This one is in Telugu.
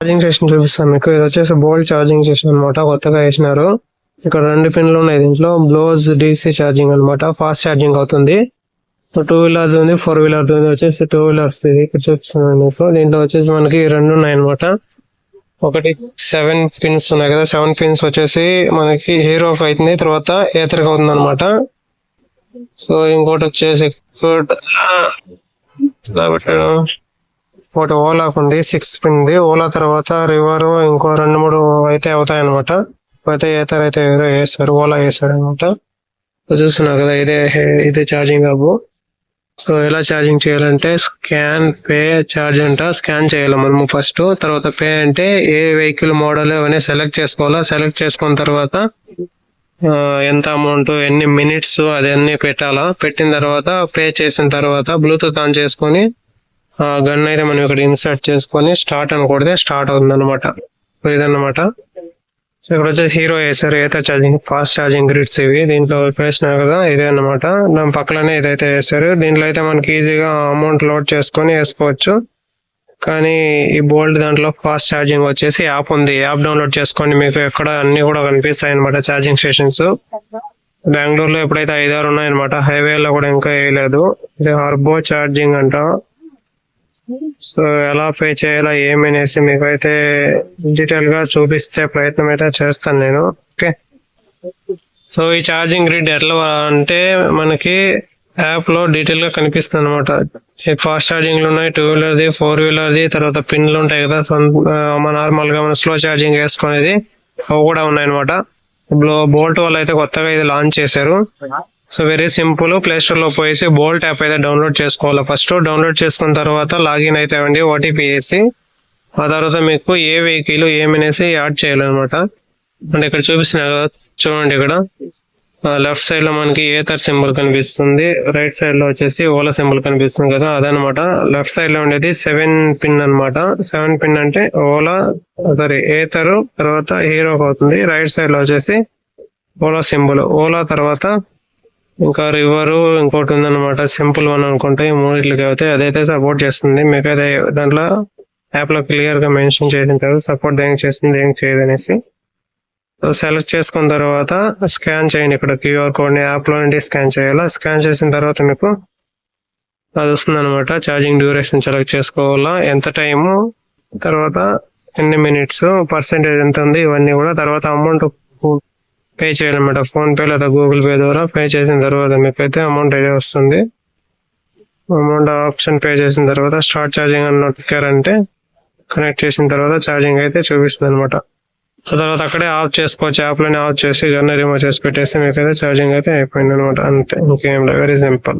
ఛార్జింగ్ స్టేషన్ చూపిస్తాను మీకు ఇది వచ్చేసి బోల్ట్ ఛార్జింగ్ స్టేషన్ అనమాట కొత్తగా వేసినారు. ఇక్కడ రెండు పిన్లు ఉన్నాయి దీంట్లో. బ్లోజ్ డీసీ ఛార్జింగ్ అన్నమాట. ఫాస్ట్ ఛార్జింగ్ అవుతుంది. టూ వీలర్ ఉంది ఫోర్ వీలర్ ఉంది. వచ్చేసి టూ వీలర్స్ ఇది ఇక్కడ చూపిస్తున్నాను మీకు. దీంట్లో వచ్చేసి మనకి రెండు ఉన్నాయి అనమాట ఒకటి సెవెన్ పిన్స్ ఉన్నాయి కదా. సెవెన్ పిన్స్ వచ్చేసి మనకి హీరో అవుతుంది తర్వాత ఏతర్కి అవుతుంది అనమాట సో ఇంకోటి వచ్చేసి ఒకటి ఓలాకు ఉంది సిక్స్ పిన్ది ఓలా తర్వాత రివర్ ఇంకో రెండు మూడు అయితే అవుతాయి అనమాట అయితే ఏతర్ అయితే ఏదో వేస్తారు ఓలా వేస్తారు అనమాట చూస్తున్నారు కదా ఇదే ఇదే ఛార్జింగ్ హబ్ సో ఎలా ఛార్జింగ్ చేయాలంటే స్కాన్ పే ఛార్జ్ అంట స్కాన్ చేయాలి మనము ఫస్ట్ తర్వాత పే అంటే ఏ వెహికల్ మోడల్ అవన్నీ సెలెక్ట్ చేసుకోవాలా? సెలెక్ట్ చేసుకున్న తర్వాత ఎంత అమౌంట్ ఎన్ని మినిట్స్ అదన్నీ పెట్టాలా? పెట్టిన తర్వాత పే చేసిన తర్వాత బ్లూటూత్ ఆన్ చేసుకొని గన్ అయితే మనం ఇక్కడ ఇన్సర్ట్ చేసుకొని స్టార్ట్ అని కొడితే స్టార్ట్ అవుతుంది అనమాట ఇదన్నమాట. సో ఇక్కడ వచ్చి హీరో వేసారు ఏతా ఛార్జింగ్ ఫాస్ట్ ఛార్జింగ్ గ్రిడ్స్ ఇవి. దీంట్లో వేసినారు కదా ఇదే అన్నమాట. దాని పక్కలనే ఇదైతే వేసారు దీంట్లో అయితే మనకి ఈజీగా అమౌంట్ లోడ్ చేసుకొని వేసుకోవచ్చు. కానీ ఈ బోల్డ్ దాంట్లో ఫాస్ట్ ఛార్జింగ్ వచ్చేసి యాప్ ఉంది. యాప్ డౌన్లోడ్ చేసుకోండి మీకు ఎక్కడ అన్ని కూడా కనిపిస్తాయి అనమాట ఛార్జింగ్ స్టేషన్స్. బెంగళూరులో ఎప్పుడైతే ఐదారు ఉన్నాయన్నమాట హైవేలో కూడా ఇంకా వేయలేదు. ఇది హర్బో ఛార్జింగ్ అంట. సో ఎలా పే చేయాలా ఏమనేసి మీకు అయితే డీటెయిల్గా చూపిస్తే ప్రయత్నం అయితే చేస్తాను నేను ఓకే సో ఈ ఛార్జింగ్ గ్రిడ్ ఎట్లా అంటే మనకి యాప్లో డీటెయిల్గా కనిపిస్తుంది అనమాట ఫాస్ట్ ఛార్జింగ్ ఉన్నాయి టూ వీలర్ది ఫోర్ వీలర్ది తర్వాత పిన్లు ఉంటాయి కదా మన నార్మల్గా మన స్లో ఛార్జింగ్ వేసుకునేది అవి కూడా ఉన్నాయి అనమాట బోల్ట్ వాళ్ళు అయితే కొత్తగా ఇది లాంచ్ చేశారు. So very simple. ప్లే స్టోర్లో పోయేసి బోల్ట్ యాప్ అయితే డౌన్లోడ్ చేసుకోవాలి. ఫస్ట్ డౌన్లోడ్ చేసుకున్న తర్వాత లాగిన్ అయితే అవ్వండి ఓటీపీ వేసి ఆ తర్వాత మీకు ఏ వెహికల్ ఏమనేసి యాడ్ చేయాలన్నమాట. అంటే ఇక్కడ చూపిస్తున్నారు కదా చూడండి ఇక్కడ. లెఫ్ట్ సైడ్లో మనకి ఏతర్ సింబల్ కనిపిస్తుంది. రైట్ సైడ్లో వచ్చేసి ఓలా సింబల్ కనిపిస్తుంది కదా అదనమాట లెఫ్ట్ సైడ్లో ఉండేది సెవెన్ పిన్ అన్నమాట. సెవెన్ పిన్ అంటే ఓలా సారీ ఏతరు తర్వాత హీరో అవుతుంది. రైట్ సైడ్లో వచ్చేసి ఓలా సింబల్. ఓలా తర్వాత ఇంకా రివర్ ఇంకోటి ఉందన్నమాట. సింపుల్ వన్ అనుకుంటే ఈ మూడిట్లకి అయితే అదైతే సపోర్ట్ చేస్తుంది. మీకైతే దాంట్లో యాప్లో క్లియర్గా మెన్షన్ సపోర్ట్ దేనికి చేస్తుంది దేనికి చేయదు అనేసి. సెలెక్ట్ చేసుకున్న తర్వాత స్కాన్ చేయండి ఇక్కడ క్యూఆర్ కోడ్ని యాప్లో యాప్లో నుండి స్కాన్ చేయాలా? స్కాన్ చేసిన తర్వాత మీకు అది వస్తుంది అనమాట ఛార్జింగ్ డ్యూరేషన్ సెలెక్ట్ చేసుకోవాలా? ఎంత టైము? తర్వాత ఎన్ని మినిట్స్? పర్సెంటేజ్ ఎంత ఉంది? ఇవన్నీ కూడా తర్వాత అమౌంట్ పే చేయాలన్నమాట. ఫోన్పే లేదా గూగుల్ పే ద్వారా పే చేసిన తర్వాత మీకు అయితే అమౌంట్ అయితే వస్తుంది. అమౌంట్ ఆప్షన్ పే చేసిన తర్వాత స్టార్ట్ ఛార్జింగ్ అని నొక్కారంటే కనెక్ట్ చేసిన తర్వాత ఛార్జింగ్ అయితే చూపిస్తుంది అనమాట తర్వాత అక్కడే ఆఫ్ చేసుకోవచ్చు యాప్లోనే ఆఫ్ చేసి గన్న రిమూవ్ చేసి పెట్టేసి మీకు అయితే ఛార్జింగ్ అయితే అయిపోయింది అనమాట అంతే ఇంకేం లేదు. Very simple